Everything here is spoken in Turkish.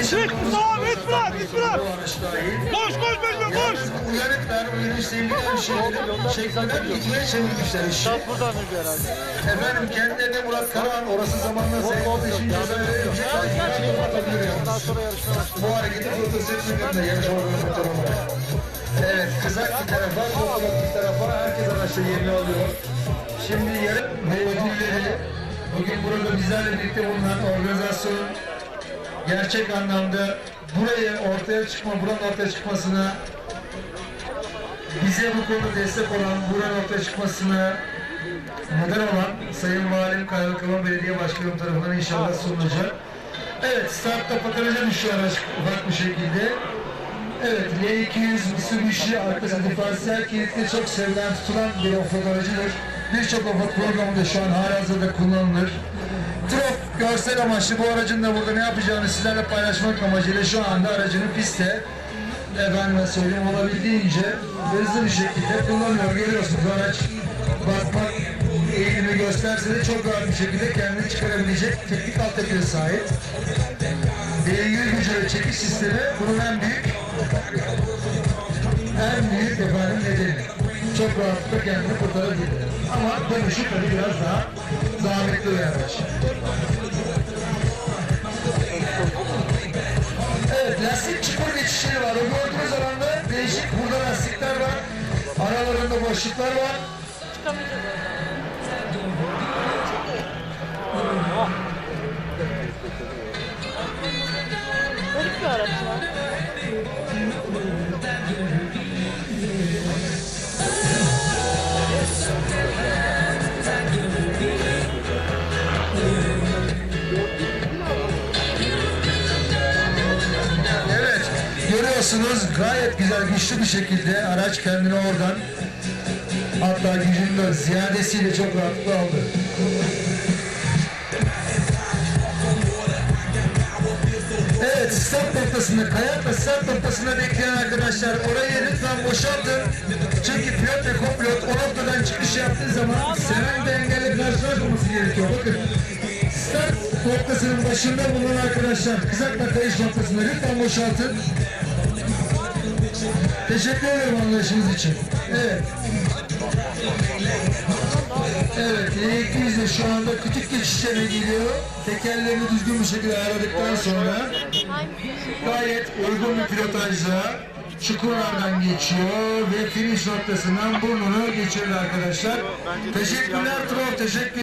15 Tamam et bırak et bırak. Koş koş Mecnun koş. Uyanıklar, uyanış sevgiler şeyleri şeklinden gitmeye çevirmişler işi. Şart buradan önce herhalde. Efendim kendilerine Murat Karahan orası zamanla Seyhan 5. ceza verecek. Ondan sonra yarışma başladı. Bu hareketi fotoğrafı gönder yarışmalarını fotoğrafı. Evet, kızak bir tarafa, fotoğraf bir tarafa, herkes araçta yerini alıyor. Şimdi yarın ve ödülleri bugün burada bizlerle birlikte bulunan organizasyon gerçek anlamda buraya ortaya çıkma, buranın ortaya çıkmasına bize bu konuda destek olan, buranın ortaya çıkmasına neden olan Sayın Valim Kaymakamı Belediye Başkanım tarafından inşallah sunulacak. Evet, startta patoloji düşüyor araç ufak bir şekilde. Evet, L200 Mitsubishi arkası diferansiyel kilitle çok sevilen tutulan bir offroad aracıdır. Birçok offroad programında şu an halihazırda kullanılır. Trop görsel amaçlı bu aracın da burada ne yapacağını sizlerle paylaşmak amacıyla şu anda aracını pistte efendime söyleyeyim olabildiğince hızlı bir şekilde kullanıyor. Görüyorsunuz araç bakmak eğilimi gösterse de çok rahat bir şekilde kendini çıkarabilecek teknik altyapıya sahip. Beygir gücü ve çekiş sistemi bunun en büyük en büyük efendim nedeni. Çok rahatlıkla kendini kurtarabilir. Ama dönüşü tabii biraz daha zahmetli bir araç. Boşluklar var. Garip bir araç ya. Görüyorsunuz gayet güzel, güçlü bir şekilde araç kendini oradan hatta gücünün de ziyadesiyle çok rahatlıkla aldı. Evet, start noktasında, kayakla start noktasında bekleyen arkadaşlar orayı lütfen boşaltın. Çünkü pilot ve kopilot o noktadan çıkış yaptığı zaman seven de engelle karşılaşmaması gerekiyor. Bakın, start noktasının başında bulunan arkadaşlar kızakla kayış noktasında lütfen boşaltın. Teşekkür ederim anlayışınız için. Evet. Evet, E200 de şu anda küçük geçişlere geliyor. Tekerlerini düzgün bir şekilde ayarladıktan sonra gayet uygun bir pilotajla çukurlardan geçiyor ve finish noktasından burnunu geçirdi arkadaşlar. Teşekkürler Troll, teşekkür